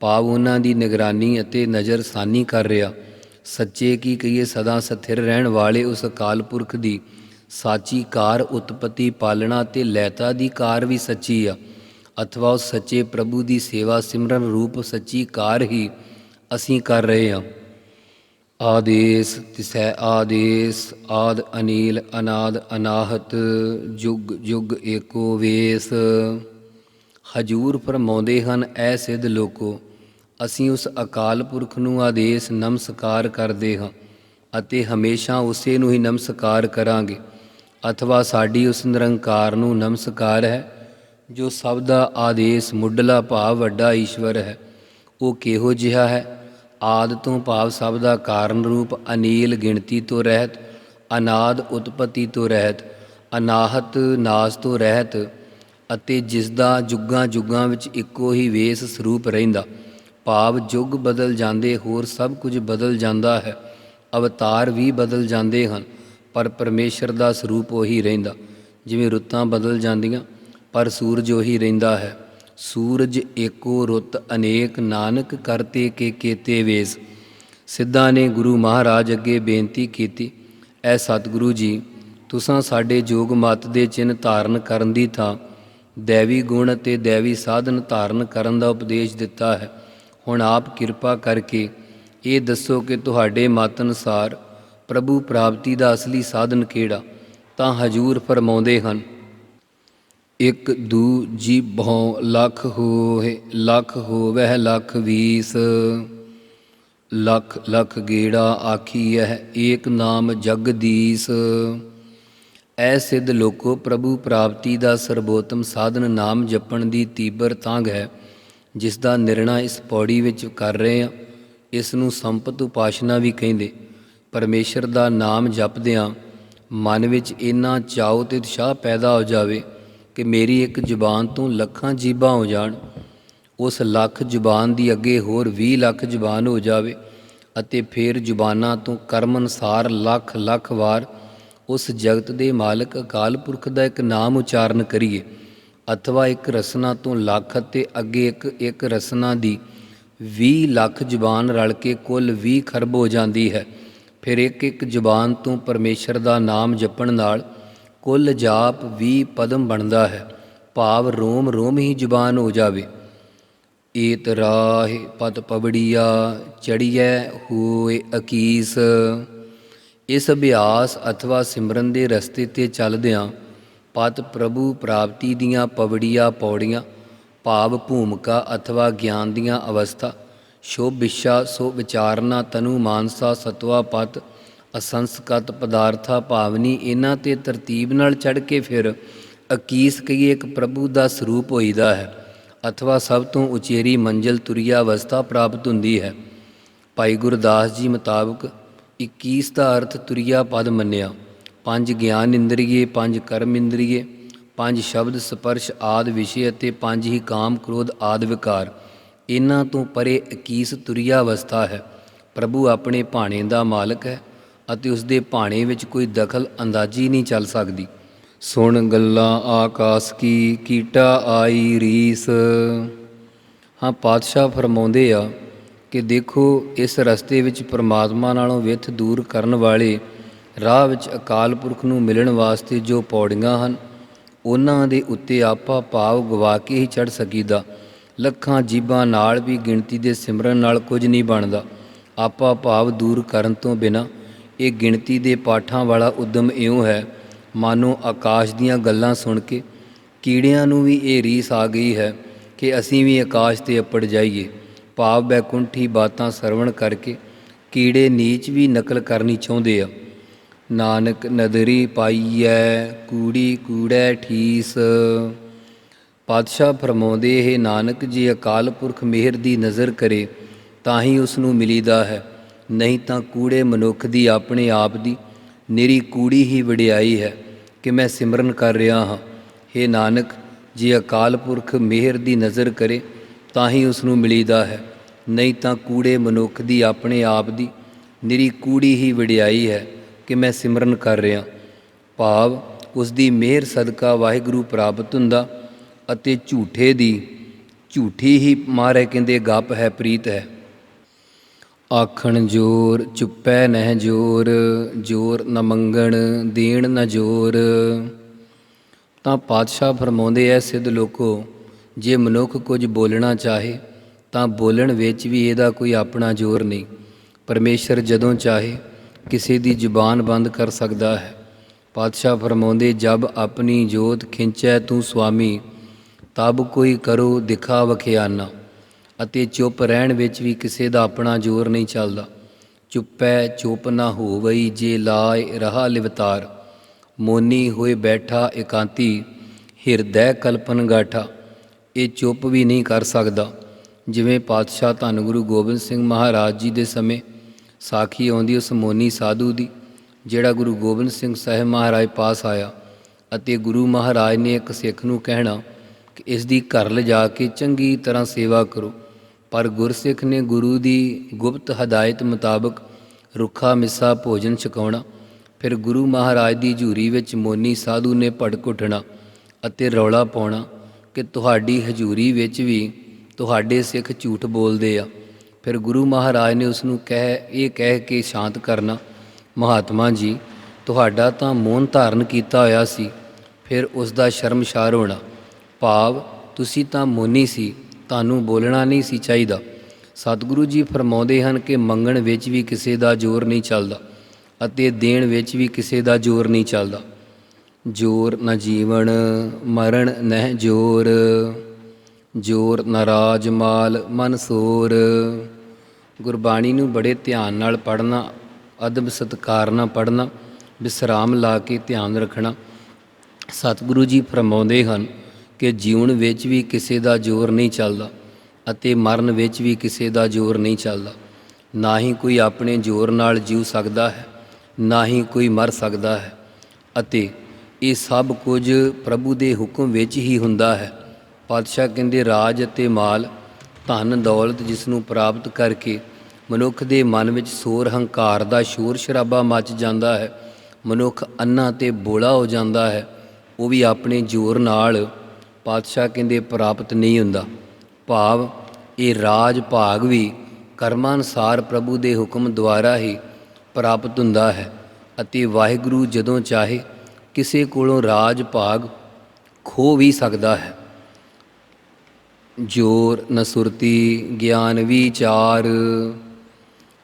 ਭਾਵ ਉਹਨਾਂ ਦੀ ਨਿਗਰਾਨੀ ਅਤੇ ਨਜ਼ਰਸਾਨੀ ਕਰ ਰਿਹਾ। ਸੱਚੇ ਕੀ ਕਹੀਏ ਸਦਾ ਸਥਿਰ ਰਹਿਣ ਵਾਲੇ ਉਸ ਅਕਾਲ ਪੁਰਖ ਦੀ ਸਾਚੀ ਕਾਰ ਉਤਪਤੀ ਪਾਲਣਾ ਤੇ ਲੈਤਾ ਦੀ ਕਾਰ ਵੀ ਸੱਚੀ ਆ। ਅਥਵਾ ਉਸ ਸੱਚੇ ਪ੍ਰਭੂ ਦੀ ਸੇਵਾ ਸਿਮਰਨ ਰੂਪ ਸੱਚੀ ਕਾਰ ਹੀ ਅਸੀਂ ਕਰ ਰਹੇ ਹਾਂ। ਆਦੇਸ ਤਿਸੈ ਆਦੇਸ, ਆਦ ਅਨੀਲ, ਅਨਾਦ ਅਨਾਹਤ, ਜੁਗ ਜੁਗ ਏਕੋ ਵੇਸ। ਹਜੂਰ ਫਰਮਾਉਂਦੇ ਹਨ, ਐ ਸਿੱਧ ਲੋਕੋ ਅਸੀਂ ਉਸ ਅਕਾਲ ਪੁਰਖ ਨੂੰ ਆਦੇਸ਼ ਨਮਸਕਾਰ ਕਰਦੇ ਹਾਂ ਅਤੇ ਹਮੇਸ਼ਾ ਉਸੇ ਨੂੰ ਹੀ ਨਮਸਕਾਰ ਕਰਾਂਗੇ। ਅਥਵਾ ਸਾਡੀ ਉਸ ਨਿਰੰਕਾਰ ਨੂੰ ਨਮਸਕਾਰ ਹੈ, ਜੋ ਸਭ ਦਾ ਆਦੇਸ਼ ਮੁੱਢਲਾ ਭਾਵ ਵੱਡਾ ਈਸ਼ਵਰ ਹੈ। ਉਹ ਕਿਹੋ ਜਿਹਾ ਹੈ? ਆਦ ਤੋਂ ਭਾਵ ਸਭ ਦਾ ਕਾਰਨ ਰੂਪ ਅਨੀਲ ਗਿਣਤੀ ਤੋਂ ਰਹਿਤ, ਅਨਾਦ ਉਤਪਤੀ ਤੋਂ ਰਹਿਤ, ਅਨਾਹਤ ਨਾਸ ਤੋਂ ਰਹਿਤ ਅਤੇ ਜਿਸ ਦਾ ਜੁਗਾਂ ਜੁਗਾਂ ਵਿੱਚ ਇੱਕੋ ਹੀ ਵੇਸ ਸਰੂਪ ਰਹਿੰਦਾ। ਭਾਵ ਯੁੱਗ ਬਦਲ ਜਾਂਦੇ ਹੋਰ ਸਭ ਕੁਝ ਬਦਲ ਜਾਂਦਾ ਹੈ। ਅਵਤਾਰ ਵੀ ਬਦਲ ਜਾਂਦੇ ਹਨ, ਪਰ ਪਰਮੇਸ਼ਰ ਦਾ ਸਰੂਪ ਉਹੀ ਰਹਿੰਦਾ। ਜਿਵੇਂ ਰੁੱਤਾਂ ਬਦਲ ਜਾਂਦੀਆਂ, ਪਰ ਸੂਰਜ ਉਹੀ ਰਹਿੰਦਾ ਹੈ। ਸੂਰਜ ਏਕੋ ਰੁੱਤ, ਅਨੇਕ ਨਾਨਕ ਕਰਤੇ ਕੇ ਕੀਤੇ ਵੇਸ। ਸਿੱਧਾਂ ਨੇ ਗੁਰੂ ਮਹਾਰਾਜ ਅੱਗੇ ਬੇਨਤੀ ਕੀਤੀ, ਐ ਸਤਿਗੁਰੂ ਜੀ, ਤੁਸਾਂ ਸਾਡੇ ਜੋਗ ਮਤ ਦੇ ਚਿੰਨ ਧਾਰਨ ਕਰਨ ਦੀ ਥਾਂ, ਦੇਵੀ ਗੁਣ ਅਤੇ ਦੇਵੀ ਸਾਧਨ ਧਾਰਨ ਕਰਨ ਦਾ ਉਪਦੇਸ਼ ਦਿੱਤਾ ਹੈ। ਹੁਣ ਆਪ ਕਿਰਪਾ ਕਰਕੇ ਇਹ ਦੱਸੋ ਕਿ ਤੁਹਾਡੇ ਮਤ ਅਨੁਸਾਰ ਪ੍ਰਭੂ ਪ੍ਰਾਪਤੀ ਦਾ ਅਸਲੀ ਸਾਧਨ ਕਿਹੜਾ? ਤਾਂ ਹਜੂਰ ਫਰਮਾਉਂਦੇ ਹਨ, ਇਕ ਦੂ ਜੀ ਬਹੁ ਲੱਖ ਹੋਏ, ਲੱਖ ਹੋਵਹਿ ਲੱਖ ਵੀਸ। ਲੱਖ ਲੱਖ ਗੇੜਾ ਆਖੀ ਹੈ ਏਕ ਨਾਮ ਜਗਦੀਸ ਐ ਸਿੱਧ ਲੋਕੋ, ਪ੍ਰਭੂ ਪ੍ਰਾਪਤੀ ਦਾ ਸਰਬੋਤਮ ਸਾਧਨ ਨਾਮ ਜਪਣ ਦੀ ਤੀਬਰ ਤਾਂਗ ਹੈ। ਜਿਸ ਦਾ ਨਿਰਣਾ ਇਸ ਪੌੜੀ ਵਿੱਚ ਕਰ ਰਹੇ ਹਾਂ, ਇਸ ਨੂੰ ਸੰਪਤ ਉਪਾਸ਼ਨਾ ਵੀ ਕਹਿੰਦੇ। ਪਰਮੇਸ਼ਰ ਦਾ ਨਾਮ ਜਪਦਿਆਂ ਮਨ ਵਿੱਚ ਇੰਨਾ ਚਾਉ ਤੇ ਉਤਸ਼ਾਹ ਪੈਦਾ ਹੋ ਜਾਵੇ ਕਿ ਮੇਰੀ ਇੱਕ ਜ਼ੁਬਾਨ ਤੋਂ ਲੱਖਾਂ ਜੀਬਾਂ ਹੋ ਜਾਣ। ਉਸ ਲੱਖ ਜ਼ੁਬਾਨ ਦੀ ਅੱਗੇ ਹੋਰ 20 ਲੱਖ ਜ਼ੁਬਾਨ ਹੋ ਜਾਵੇ ਅਤੇ ਫਿਰ ਜ਼ੁਬਾਨਾਂ ਤੋਂ ਕਰਮ ਅਨੁਸਾਰ ਲੱਖ ਲੱਖ ਵਾਰ ਉਸ ਜਗਤ ਦੇ ਮਾਲਕ ਅਕਾਲ ਪੁਰਖ ਦਾ ਇੱਕ ਨਾਮ ਉਚਾਰਨ ਕਰੀਏ। ਅਥਵਾ ਇੱਕ ਰਸਨਾ ਤੋਂ ਲੱਖ ਅਤੇ ਅੱਗੇ ਇੱਕ ਇੱਕ ਰਸਨਾ ਦੀ 20 ਲੱਖ ਜ਼ੁਬਾਨ ਰਲ ਕੇ ਕੁੱਲ 20 ਖਰਬ ਹੋ ਜਾਂਦੀ ਹੈ। ਫਿਰ ਇੱਕ ਇੱਕ ਜ਼ੁਬਾਨ ਤੋਂ ਪਰਮੇਸ਼ਰ ਦਾ ਨਾਮ ਜਪਣ ਨਾਲ ਕੁੱਲ ਜਾਪ 20 ਪਦਮ ਬਣਦਾ ਹੈ। ਭਾਵ ਰੋਮ ਰੋਮ ਹੀ ਜ਼ੁਬਾਨ ਹੋ ਜਾਵੇ। ਏਤ ਰਾਹ ਪਤ ਪਵੜੀਆ ਚੜੀਐ ਹੋਏ ਅਕੀਸ। ਇਸ ਅਭਿਆਸ ਅਥਵਾ ਸਿਮਰਨ ਦੇ ਰਸਤੇ ਤੇ ਚੱਲਦਿਆਂ ਪਤ ਪ੍ਰਭੂ ਪ੍ਰਾਪਤੀ ਦੀਆਂ ਪਵੜੀਆਂ ਪੌੜੀਆਂ, ਭਾਵ ਭੂਮਿਕਾ ਅਥਵਾ ਗਿਆਨ ਦੀਆਂ ਅਵਸਥਾ ਸ਼ੋਭ ਵਿਸ਼ਾ ਸੋ ਵਿਚਾਰਨਾ ਤਨੂ ਮਾਨਸਾ ਸਤਵਾ ਪਤ, ਅਸੰਸਕਤ ਪਦਾਰਥਾ ਭਾਵਨੀ ਇਹਨਾਂ ਤੇ ਤਰਤੀਬ ਨਾਲ ਚੜ ਕੇ ਫਿਰ ਅਕੀਸ ਕਹੀਏ ਇੱਕ ਪ੍ਰਭੂ ਦਾ ਸਰੂਪ ਹੋਈਦਾ ਹੈ, ਅਥਵਾ ਸਭ ਤੋਂ ਉਚੇਰੀ ਮੰਜ਼ਲ ਤੁਰੀਆ ਅਵਸਥਾ ਪ੍ਰਾਪਤ ਹੁੰਦੀ ਹੈ। ਭਾਈ ਗੁਰਦਾਸ ਜੀ ਮੁਤਾਬਕ 21 ਦਾ ਅਰਥ ਤੁਰੀਆ ਪਦ ਮੰਨਿਆ। ਪੰਜ ਗਿਆਨ ਇੰਦਰੀਏ, ਪੰਜ ਕਰਮ ਇੰਦਰੀਏ, ਪੰਜ ਸ਼ਬਦ ਸਪਰਸ਼ ਆਦ ਵਿਸ਼ੇ ਅਤੇ ਪੰਜ ਹੀ ਕਾਮ ਕ੍ਰੋਧ ਆਦ ਵਿਕਾਰ। ਇਹਨਾਂ ਤੋਂ ਪਰੇ 21 ਤੁਰਿਆ ਅਵਸਥਾ ਹੈ। ਪ੍ਰਭੂ ਆਪਣੇ ਭਾਣੇ ਦਾ ਮਾਲਕ ਹੈ ਅਤੇ ਉਸ ਦੇ ਭਾਣੇ ਵਿੱਚ ਕੋਈ ਦਖਲ ਅੰਦਾਜ਼ੀ ਨਹੀਂ ਚੱਲ ਸਕਦੀ। ਸੁਣ ਗੱਲਾਂ ਆਕਾਸ ਕੀ, ਕੀਟਾ ਆਈ ਰੀਸ। ਹਾਂ, ਪਾਤਸ਼ਾਹ ਫਰਮਾਉਂਦੇ ਆ ਕਿ ਦੇਖੋ, ਇਸ ਰਸਤੇ ਵਿੱਚ ਪ੍ਰਮਾਤਮਾ ਨਾਲੋਂ ਵਿਥ ਦੂਰ ਕਰਨ ਵਾਲੇ ਰਾਹ ਵਿੱਚ ਅਕਾਲ ਪੁਰਖ ਨੂੰ ਮਿਲਣ ਵਾਸਤੇ ਜੋ ਪੌੜੀਆਂ ਹਨ, ਉਹਨਾਂ ਦੇ ਉੱਤੇ ਆਪਾ ਭਾਵ ਗਵਾ ਕੇ ਹੀ ਚੜ ਸਕੀਦਾ। ਲੱਖਾਂ ਜੀਬਾਂ ਨਾਲ ਵੀ ਗਿਣਤੀ ਦੇ ਸਿਮਰਨ ਨਾਲ ਕੁਝ ਨਹੀਂ ਬਣਦਾ। ਆਪਾ ਭਾਵ ਦੂਰ ਕਰਨ ਤੋਂ ਬਿਨਾ ਇਹ ਗਿਣਤੀ ਦੇ ਪਾਠਾਂ ਵਾਲਾ ਉਦਮ ਇਉਂ ਹੈ, ਮਾਨੋ ਆਕਾਸ਼ ਦੀਆਂ ਗੱਲਾਂ ਸੁਣ ਕੇ, ਕੀੜਿਆਂ ਨੂੰ ਵੀ ਇਹ ਰੀਸ ਆ ਗਈ ਹੈ ਕਿ ਅਸੀਂ ਵੀ ਆਕਾਸ਼ ਤੇ ਅੱਪੜ ਜਾਈਏ। ਭਾਵ ਬੈਕੁੰਠੀ ਬਾਤਾਂ ਸਰਵਣ ਕਰਕੇ ਕੀੜੇ ਨੀਚ ਵੀ ਨਕਲ ਕਰਨੀ ਚਾਹੁੰਦੇ ਆ। ਨਾਨਕ ਨਦਰੀ ਪਾਈਐ, ਕੂੜੀ ਕੂੜੈ ਠੀਸ। ਪਾਤਸ਼ਾਹ ਫਰਮਾਉਂਦੇ ਇਹ ਨਾਨਕ, ਜੀ ਅਕਾਲ ਪੁਰਖ ਮਿਹਰ ਦੀ ਨਜ਼ਰ ਕਰੇ, ਤਾਂ ਹੀ ਉਸ ਨੂੰ ਮਿਲੀਦਾ ਹੈ। ਨਹੀਂ ਤਾਂ ਕੂੜੇ ਮਨੁੱਖ ਦੀ ਆਪਣੇ ਆਪ ਦੀ ਨਿਰੀ ਕੂੜੀ ਹੀ ਵਡਿਆਈ ਹੈ ਕਿ ਮੈਂ ਸਿਮਰਨ ਕਰ ਰਿਹਾ ਹਾਂ। हे ਨਾਨਕ, ਜੇ ਅਕਾਲ ਪੁਰਖ ਮਿਹਰ ਦੀ ਨਜ਼ਰ ਕਰੇ, ਤਾਂ ਹੀ ਉਸ ਨੂੰ ਮਿਲੀਦਾ ਹੈ। ਨਹੀਂ ਤਾਂ ਕੂੜੇ ਮਨੁੱਖ ਦੀ ਆਪਣੇ ਆਪ ਦੀ ਨਿਰੀ ਕੂੜੀ ਹੀ ਵਡਿਆਈ ਹੈ ਕਿ ਮੈਂ ਸਿਮਰਨ ਕਰ ਰਿਹਾ। ਭਾਵ ਉਸ ਦੀ ਮਿਹਰ ਸਦਕਾ ਵਾਹਿਗੁਰੂ ਪ੍ਰਾਪਤ ਹੁੰਦਾ ਅਤੇ ਝੂਠੇ ਦੀ ਝੂਠੀ ਹੀ ਮਾਰੇ ਕਹਿੰਦੇ ਗੱਪ ਹੈ, ਪ੍ਰੀਤ ਹੈ। ਆਖਣ ਜੋਰ, ਚੁੱਪੈ ਨਹਿ ਜੋਰ ਜੋਰ ਨ ਮੰਗਣ, ਦੇਣ ਨ ਜੋਰ। ਤਾਂ ਪਾਤਸ਼ਾਹ ਫਰਮਾਉਂਦੇ ਐ, ਸਿੱਧ ਲੋਕੋ, ਜੇ ਮਨੁੱਖ ਕੁਝ ਬੋਲਣਾ ਚਾਹੇ, ਤਾਂ ਬੋਲਣ ਵਿੱਚ ਵੀ ਇਹਦਾ ਕੋਈ ਆਪਣਾ ਜ਼ੋਰ ਨਹੀਂ। ਪਰਮੇਸ਼ਰ ਜਦੋਂ ਚਾਹੇ ਕਿਸੇ ਦੀ ਜ਼ੁਬਾਨ ਬੰਦ ਕਰ ਸਕਦਾ ਹੈ। ਪਾਤਸ਼ਾਹ ਫਰਮਾਉਂਦੇ, ਜਬ ਆਪਣੀ ਜੋਤ ਖਿੰਚੈ ਤੂੰ ਸੁਆਮੀ ਤਬ ਕੋਈ ਕਰੋ ਦਿਖਾ ਵਖਿਆਨਾ। ਅਤੇ ਚੁੱਪ ਰਹਿਣ ਵਿੱਚ ਵੀ ਕਿਸੇ ਦਾ ਆਪਣਾ ਜ਼ੋਰ ਨਹੀਂ ਚੱਲਦਾ। ਚੁੱਪੈ ਚੁੱਪ ਨਾ ਹੋਵਈ ਜੇ ਲਾਇ ਰਹਾ ਲਿਵਤਾਰ। ਮੋਨੀ ਹੋਏ ਬੈਠਾ ਇਕਾਂਤੀ, ਹਿਰਦੈ ਕਲਪਨ ਗਾਠਾ। ਇਹ ਚੁੱਪ ਵੀ ਨਹੀਂ ਕਰ ਸਕਦਾ। ਜਿਵੇਂ ਪਾਤਸ਼ਾਹ ਧੰਨ ਗੁਰੂ ਗੋਬਿੰਦ ਸਿੰਘ ਮਹਾਰਾਜ ਜੀ ਦੇ ਸਮੇਂ ਸਾਖੀ ਆਉਂਦੀ ਉਸ ਮੋਨੀ ਸਾਧੂ ਦੀ, ਜਿਹੜਾ ਗੁਰੂ ਗੋਬਿੰਦ ਸਿੰਘ ਸਾਹਿਬ ਮਹਾਰਾਜ ਪਾਸ ਆਇਆ ਅਤੇ ਗੁਰੂ ਮਹਾਰਾਜ ਨੇ ਇੱਕ ਸਿੱਖ ਨੂੰ ਕਹਿਣਾ ਕਿ ਇਸ ਦੀ ਘਰ ਲਿਜਾ ਕੇ ਚੰਗੀ ਤਰ੍ਹਾਂ ਸੇਵਾ ਕਰੋ। ਪਰ ਗੁਰਸਿੱਖ ਨੇ ਗੁਰੂ ਦੀ ਗੁਪਤ ਹਦਾਇਤ ਮੁਤਾਬਕ ਰੁੱਖਾ ਮਿੱਸਾ ਭੋਜਨ ਛਕਾਉਣਾ, ਫਿਰ ਗੁਰੂ ਮਹਾਰਾਜ ਦੀ ਝੂਰੀ ਵਿੱਚ ਮੋਨੀ ਸਾਧੂ ਨੇ ਭੜਕ ਉੱਠਣਾ ਅਤੇ ਰੌਲਾ ਪਾਉਣਾ ਕਿ ਤੁਹਾਡੀ ਹਜ਼ੂਰੀ ਵਿੱਚ ਵੀ ਤੁਹਾਡੇ ਸਿੱਖ ਝੂਠ ਬੋਲਦੇ ਆ। ਫਿਰ ਗੁਰੂ ਮਹਾਰਾਜ ਨੇ ਉਸ ਨੂੰ ਕਹਿ, ਇਹ ਕਹਿ ਕੇ ਸ਼ਾਂਤ ਕਰਨਾ। ਮਹਾਤਮਾ ਜੀ, ਤੁਹਾਡਾ ਤਾਂ ਮੌਨ ਧਾਰਨ ਕੀਤਾ ਹੋਇਆ ਸੀ, ਫਿਰ ਉਸ ਦਾ ਸ਼ਰਮਸ਼ਾਰ ਹੋਣਾ। ਭਾਵ, ਤੁਸੀਂ ਤਾਂ ਮੋਨੀ ਸੀ, ਤੁਹਾਨੂੰ ਬੋਲਣਾ ਨਹੀਂ ਸੀ ਚਾਹੀਦਾ। ਸਤਿਗੁਰੂ ਜੀ ਫਰਮਾਉਂਦੇ ਹਨ ਕਿ ਮੰਗਣ ਵਿੱਚ ਵੀ ਕਿਸੇ ਦਾ ਜ਼ੋਰ ਨਹੀਂ ਚੱਲਦਾ ਅਤੇ ਦੇਣ ਵਿੱਚ ਵੀ ਕਿਸੇ ਦਾ ਜ਼ੋਰ ਨਹੀਂ ਚੱਲਦਾ। ਜੋਰ ਨ ਜੀਵਨ ਮਰਨ ਨਹਿ ਜੋਰ। ਜੋਰ ਨ ਰਾਜ ਮਾਲ, ਮਨ ਸੋਰ। ਗੁਰਬਾਣੀ ਨੂੰ ਬੜੇ ਧਿਆਨ ਨਾਲ ਪੜ੍ਹਨਾ, ਅਦਬ ਸਤਕਾਰ ਨਾਲ ਪੜ੍ਹਨਾ, ਵਿਸਰਾਮ ਲਾ ਕੇ ਧਿਆਨ ਰੱਖਣਾ ਸਤਿਗੁਰੂ ਜੀ ਫਰਮਾਉਂਦੇ ਹਨ ਕਿ ਜਿਉਣ ਵਿੱਚ ਵੀ ਕਿਸੇ ਦਾ ਜ਼ੋਰ ਨਹੀਂ ਚੱਲਦਾ ਅਤੇ ਮਰਨ ਵਿੱਚ ਵੀ ਕਿਸੇ ਦਾ ਜ਼ੋਰ ਨਹੀਂ ਚੱਲਦਾ। ਨਾ ਹੀ ਕੋਈ ਆਪਣੇ ਜ਼ੋਰ ਨਾਲ ਜੀਉ ਸਕਦਾ ਹੈ, ਨਾ ਹੀ ਕੋਈ ਮਰ ਸਕਦਾ ਹੈ ਅਤੇ ਇਹ ਸਭ ਕੁਝ ਪ੍ਰਭੂ ਦੇ ਹੁਕਮ ਵਿੱਚ ਹੀ ਹੁੰਦਾ ਹੈ। ਪਾਤਸ਼ਾਹ ਕਹਿੰਦੇ, ਰਾਜ ਅਤੇ ਮਾਲ ਧਨ ਦੌਲਤ ਜਿਸ ਨੂੰ ਪ੍ਰਾਪਤ ਕਰਕੇ ਮਨੁੱਖ ਦੇ ਮਨ ਵਿੱਚ ਸੋਰ ਹੰਕਾਰ ਦਾ ਸ਼ੋਰ ਸ਼ਰਾਬਾ ਮਚ ਜਾਂਦਾ ਹੈ, ਮਨੁੱਖ ਅੰਨਾ ਤੇ ਬੋਲਾ ਹੋ ਜਾਂਦਾ ਹੈ, ਉਹ ਵੀ ਆਪਣੇ ਜ਼ੋਰ ਨਾਲ ਪਾਤਸ਼ਾਹ ਕਹਿੰਦੇ ਪ੍ਰਾਪਤ ਨਹੀਂ ਹੁੰਦਾ। ਭਾਵ ਇਹ ਰਾਜ ਭਾਗ ਵੀ ਕਰਮਾਂ ਅਨੁਸਾਰ ਪ੍ਰਭੂ ਦੇ ਹੁਕਮ ਦੁਆਰਾ ਹੀ ਪ੍ਰਾਪਤ ਹੁੰਦਾ ਹੈ ਅਤੇ ਵਾਹਿਗੁਰੂ ਜਦੋਂ ਚਾਹੇ ਕਿਸੇ ਕੋਲੋਂ ਰਾਜ ਭਾਗ ਖੋ ਵੀ ਸਕਦਾ ਹੈ। ਜੋਰ ਨ ਸੁਰਤੀ ਗਿਆਨ ਵਿਚਾਰ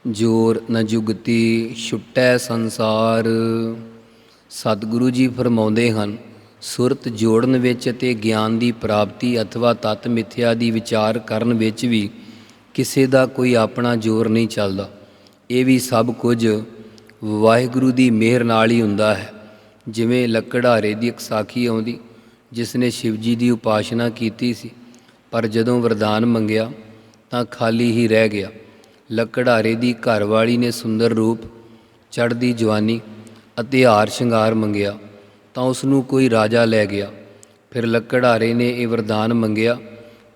ਜੋਰ ਨ ਜੁਗਤੀ ਛੁਟੈ ਸੰਸਾਰ। ਸਤਿਗੁਰੂ ਜੀ ਫਰਮਾਉਂਦੇ ਹਨ, ਸੁਰਤ ਜੋੜਨ ਵਿੱਚ ਅਤੇ ਗਿਆਨ ਦੀ ਪ੍ਰਾਪਤੀ ਅਥਵਾ ਤਤ ਮਿਥਿਆ ਦੀ ਵਿਚਾਰ ਕਰਨ ਵਿੱਚ ਵੀ ਕਿਸੇ ਦਾ ਕੋਈ ਆਪਣਾ ਜ਼ੋਰ ਨਹੀਂ ਚੱਲਦਾ। ਇਹ ਵੀ ਸਭ ਕੁਝ ਵਾਹਿਗੁਰੂ ਦੀ ਮਿਹਰ ਨਾਲ ਹੀ ਹੁੰਦਾ ਹੈ। ਜਿਵੇਂ ਲੱਕੜਾਰੇ ਦੀ ਇੱਕ ਸਾਖੀ ਆਉਂਦੀ, ਜਿਸ ਨੇ ਸ਼ਿਵ ਜੀ ਦੀ ਉਪਾਸ਼ਨਾ ਕੀਤੀ ਸੀ। ਪਰ ਜਦੋਂ ਵਰਦਾਨ ਮੰਗਿਆ ਤਾਂ ਖਾਲੀ ਹੀ ਰਹਿ ਗਿਆ। ਲੱਕੜਾਰੇ ਦੀ ਘਰਵਾਲੀ ਨੇ ਸੁੰਦਰ ਰੂਪ, ਚੜ੍ਹਦੀ ਜਵਾਨੀ ਅਤੇ ਹਾਰ ਸ਼ਿੰਗਾਰ ਮੰਗਿਆ ਤਾਂ ਉਸ ਨੂੰ ਕੋਈ ਰਾਜਾ ਲੈ ਗਿਆ। ਫਿਰ ਲੱਕੜਾਰੇ ਨੇ ਇਹ ਵਰਦਾਨ ਮੰਗਿਆ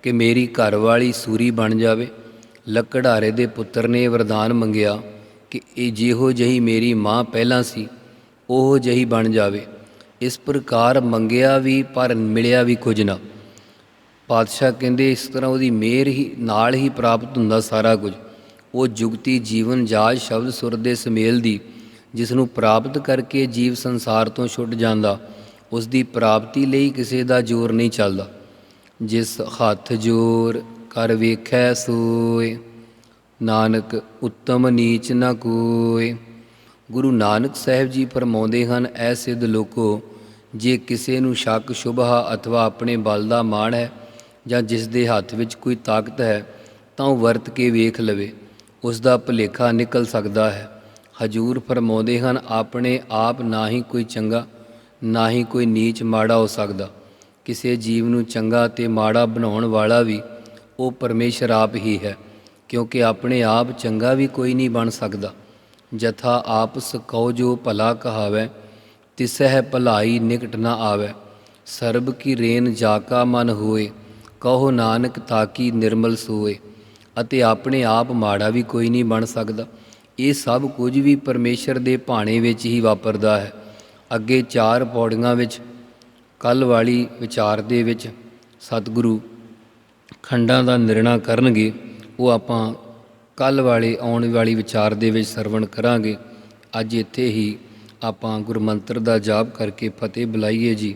ਕਿ ਮੇਰੀ ਘਰਵਾਲੀ ਸੂਰੀ ਬਣ ਜਾਵੇ। ਲੱਕੜਾਰੇ ਦੇ ਪੁੱਤਰ ਨੇ ਇਹ ਵਰਦਾਨ ਮੰਗਿਆ ਕਿ ਇਹ ਜਿਹੋ ਜਹੀ ਮੇਰੀ ਮਾਂ ਪਹਿਲਾਂ ਸੀ, ਉਹ ਜਹੀ ਬਣ ਜਾਵੇ। ਇਸ ਪ੍ਰਕਾਰ ਮੰਗਿਆ ਵੀ ਪਰ ਮਿਲਿਆ ਵੀ ਕੁਝ ਨਾ। ਪਾਤਸ਼ਾਹ ਕਹਿੰਦੇ ਇਸ ਤਰ੍ਹਾਂ ਉਹਦੀ ਮਿਹਰ ਹੀ, ਨਾਲ ਹੀ ਪ੍ਰਾਪਤ ਹੁੰਦਾ ਸਾਰਾ ਕੁਝ। ਉਹ ਜੁਗਤੀ, ਜੀਵਨ ਜਾਜ ਸ਼ਬਦ, ਸੁਰ ਦੇ ਸਮੇਲ ਦੀ ਜਿਸ ਨੂੰ ਪ੍ਰਾਪਤ ਕਰਕੇ ਜੀਵ ਸੰਸਾਰ ਤੋਂ ਛੁੱਟ ਜਾਂਦਾ ਉਸ ਦੀ ਪ੍ਰਾਪਤੀ ਲਈ ਕਿਸੇ ਦਾ ਜ਼ੋਰ ਨਹੀਂ ਚੱਲਦਾ। ਜਿਸ ਹੱਥ ਜੋਰ ਕਰ ਵੇਖੈ ਸੋਏ, ਨਾਨਕ ਉੱਤਮ ਨੀਚ ਨਾ ਕੋਏ। ਗੁਰੂ ਨਾਨਕ ਸਾਹਿਬ ਜੀ ਫਰਮਾਉਂਦੇ ਹਨ, ਐ ਸਿੱਧ ਲੋਕੋ, ਜੇ ਕਿਸੇ ਨੂੰ ਸ਼ੱਕ, ਸ਼ੁਭਾ ਅਥਵਾ ਆਪਣੇ ਬਲ ਦਾ ਮਾਣ ਹੈ ਜਾਂ ਜਿਸ ਦੇ ਹੱਥ ਵਿੱਚ ਕੋਈ ਤਾਕਤ ਹੈ, ਤਾਂ ਉਹ ਵਰਤ ਕੇ ਵੇਖ ਲਵੇ। ਉਸ ਦਾ ਭੁਲੇਖਾ ਨਿਕਲ ਸਕਦਾ ਹੈ। ਹਜੂਰ ਫਰਮਾਉਂਦੇ ਹਨ, ਆਪਣੇ ਆਪ ਨਾ ਹੀ ਕੋਈ ਚੰਗਾ, ਨਾ ਹੀ ਕੋਈ ਨੀਚ ਮਾੜਾ ਹੋ ਸਕਦਾ। ਕਿਸੇ ਜੀਵ ਨੂੰ ਚੰਗਾ ਤੇ ਮਾੜਾ ਬਣਾਉਣ ਵਾਲਾ ਵੀ ਉਹ ਪਰਮੇਸ਼ਰ ਆਪ ਹੀ ਹੈ, ਕਿਉਂਕਿ ਆਪਣੇ ਆਪ ਚੰਗਾ ਵੀ ਕੋਈ ਨਹੀਂ ਬਣ ਸਕਦਾ। ਜਥਾ ਆਪਸ ਕਉ ਜੋ ਭਲਾ ਕਹਾਵੈ, ਤਿਸਹਿ ਭਲਾਈ ਨਿਕਟ ਨਾ ਆਵੈ। ਸਰਬ ਕੀ ਰੇਨ ਜਾਕਾ ਮਨ ਹੋਏ ਕਹੋ ਨਾਨਕ ਤਾਕੀ ਨਿਰਮਲ ਸੋਏ ਅਤੇ ਆਪਣੇ ਆਪ ਮਾੜਾ ਵੀ ਕੋਈ ਨਹੀਂ ਬਣ ਸਕਦਾ। ਇਹ ਸਭ ਕੁਝ ਵੀ ਪਰਮੇਸ਼ਰ ਦੇ ਭਾਣੇ ਵਿੱਚ ਹੀ ਵਾਪਰਦਾ ਹੈ। ਅੱਗੇ ਚਾਰ ਪੌੜੀਆਂ ਵਿੱਚ ਕੱਲ ਵਾਲੀ ਵਿਚਾਰ ਦੇ ਵਿੱਚ ਸਤਿਗੁਰੂ ਖੰਡਾਂ ਦਾ ਨਿਰਣਾ ਕਰਨਗੇ, ਉਹ ਆਪਾਂ ਕੱਲ ਵਾਲੇ ਆਉਣ ਵਾਲੀ ਵਿਚਾਰ ਦੇ ਵਿੱਚ ਸਰਵਣ ਕਰਾਂਗੇ। ਅੱਜ ਇੱਥੇ ਹੀ ਆਪਾਂ ਗੁਰਮੰਤਰ ਦਾ ਜਾਪ ਕਰਕੇ ਫਤਿਹ ਬੁਲਾਈਏ ਜੀ।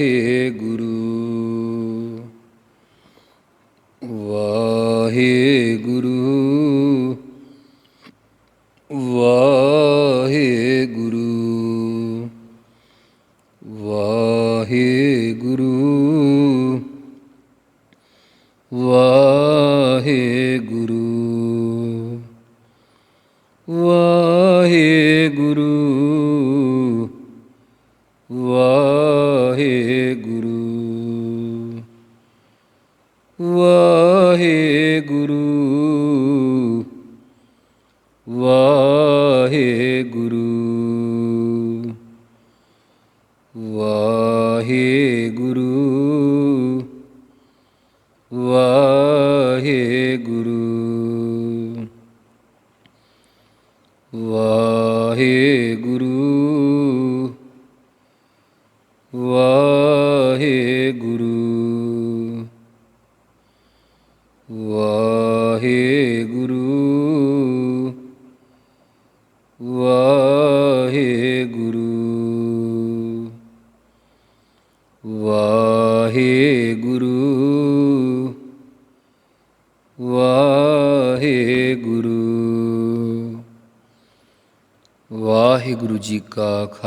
ਵਾਹਿਗੁਰੂ ਵਾਹਿਗੁਰੂ wa